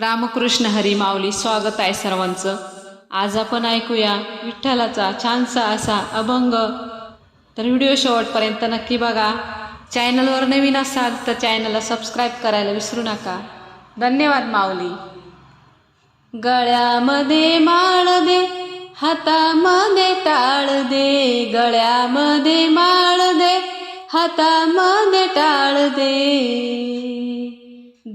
रामकृष्ण हरी माऊली स्वागत आहे सर्वांचं. आज आपण ऐकूया विठ्ठलाचा छानसा असा अभंग. तर व्हिडिओ शेवटपर्यंत नक्की बघा. चॅनलवर नवीन असाल तर चॅनलला सबस्क्राईब करायला विसरू नका. धन्यवाद माऊली. गळ्यामध्ये माळ दे हातामध्ये टाळ दे. गळ्यामध्ये माळ दे हातामध्ये टाळ दे.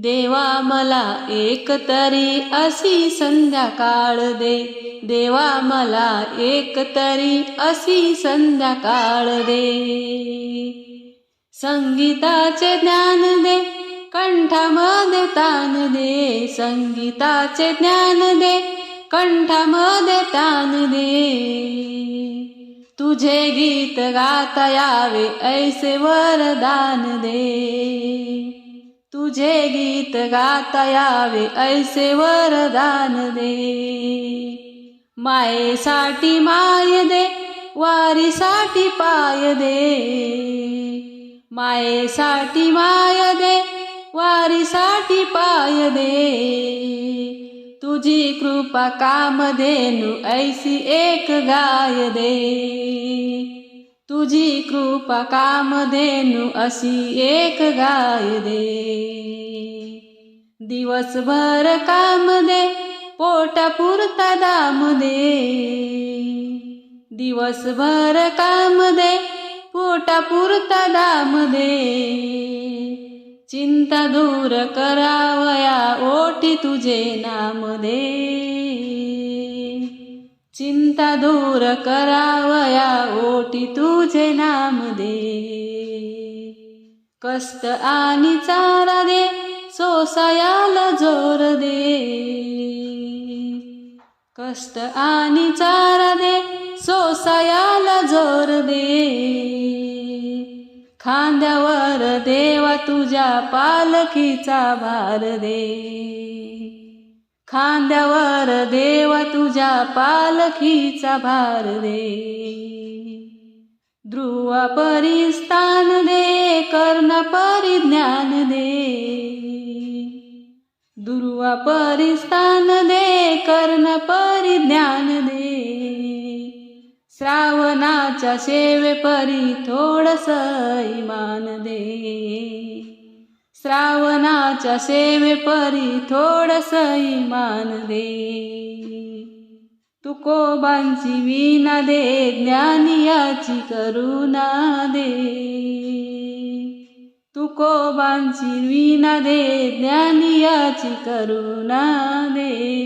देवा मला एक तरी अशी संध्याकाळ दे. देवा मला एक तरी अशी संध्याकाळ दे. संगीताचे ज्ञान दे कंठामध्ये तान दे. संगीताचे ज्ञान दे कंठामध्ये तान दे. तुझे गीत गाता यावे ऐसे वरदान दे. तुझे गीत गाता यावे ऐसे वरदान दे. मायेसाठी माय दे वारीसाठी पाय दे. मायेसाठी माय दे वारीसाठी पाय दे. तुझी कृपा काम देनु ऐसी एक गाय दे. तुझी कृपा कामधेनु अशी एक गाय दे. दिवसभर काम दे पोटापुरता दाम दे. दिवसभर काम दे पोटापुरता दाम दे. चिंता दूर करावया ओठी तुझे नाम दे. चिंता दूर करावया ओटी तुझे नाम दे. कष्ट आणि चारा दे सोसायाला जोर दे. कष्ट आणि चारा दे सोसायाला जोर दे. खांद्यावर देवा तुझ्या पालखीचा भार दे. खांद्यावर देव तुझ्या पालखीचा भार दे. ध्रुवा परिस्थान दे कर्ण परिज्ञान दे. ध्रुव परिस्थान दे कर्ण परिज्ञान दे. श्रावणाच्या सेवे परी थोडस इमान दे. श्रावणाच्या सेवे परी थोडस इमान दे. तुकोबांची विना दे ज्ञानियाची करुणा दे. तुकोबांची विना दे ज्ञानियाची करुणा दे.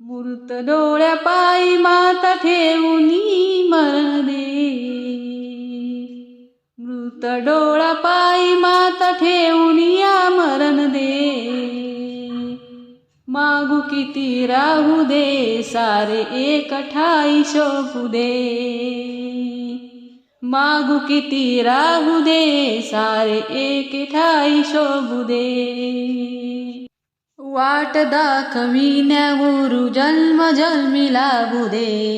मूर्त डोळ्या पायी माता ठेवूनी मरण दे डोळा पायी माता ठेवून या मरण दे. मागू किती राहू दे सारे एक ठाई शोभू दे. मागू किती राहू दे सारे एक ठाई शोभू दे. वाट दाखविण्या गुरु जन्म जन्मी लाभू दे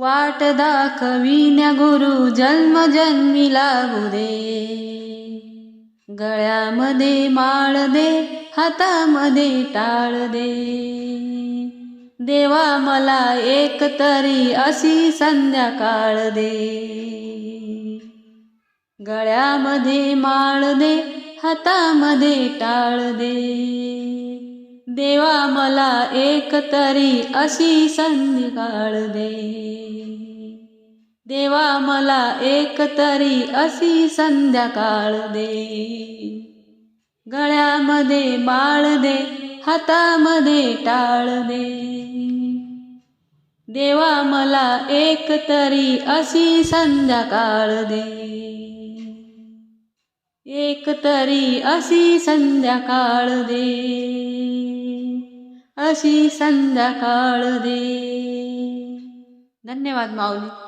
वाट दाखविण्या गुरु जन्म जन्मी लागू दे गळ्यामध्ये माळ दे हातामध्ये टाळ दे. देवा मला एक तरी अशी संध्याकाळ दे. गळ्यामध्ये माळ दे हातामध्ये टाळ दे. देवा मला एक तरी अशी संध्याकाळ दे. देवा मला एक तरी अशी संध्याकाळ दे. गळ्यामध्ये माळ दे हातामध्ये टाळ दे. देवा मला एक तरी अशी संध्याकाळ दे. एक तरी अशी संध्याकाळ दे. अशी संध्याकाळ दे. धन्यवाद माऊली.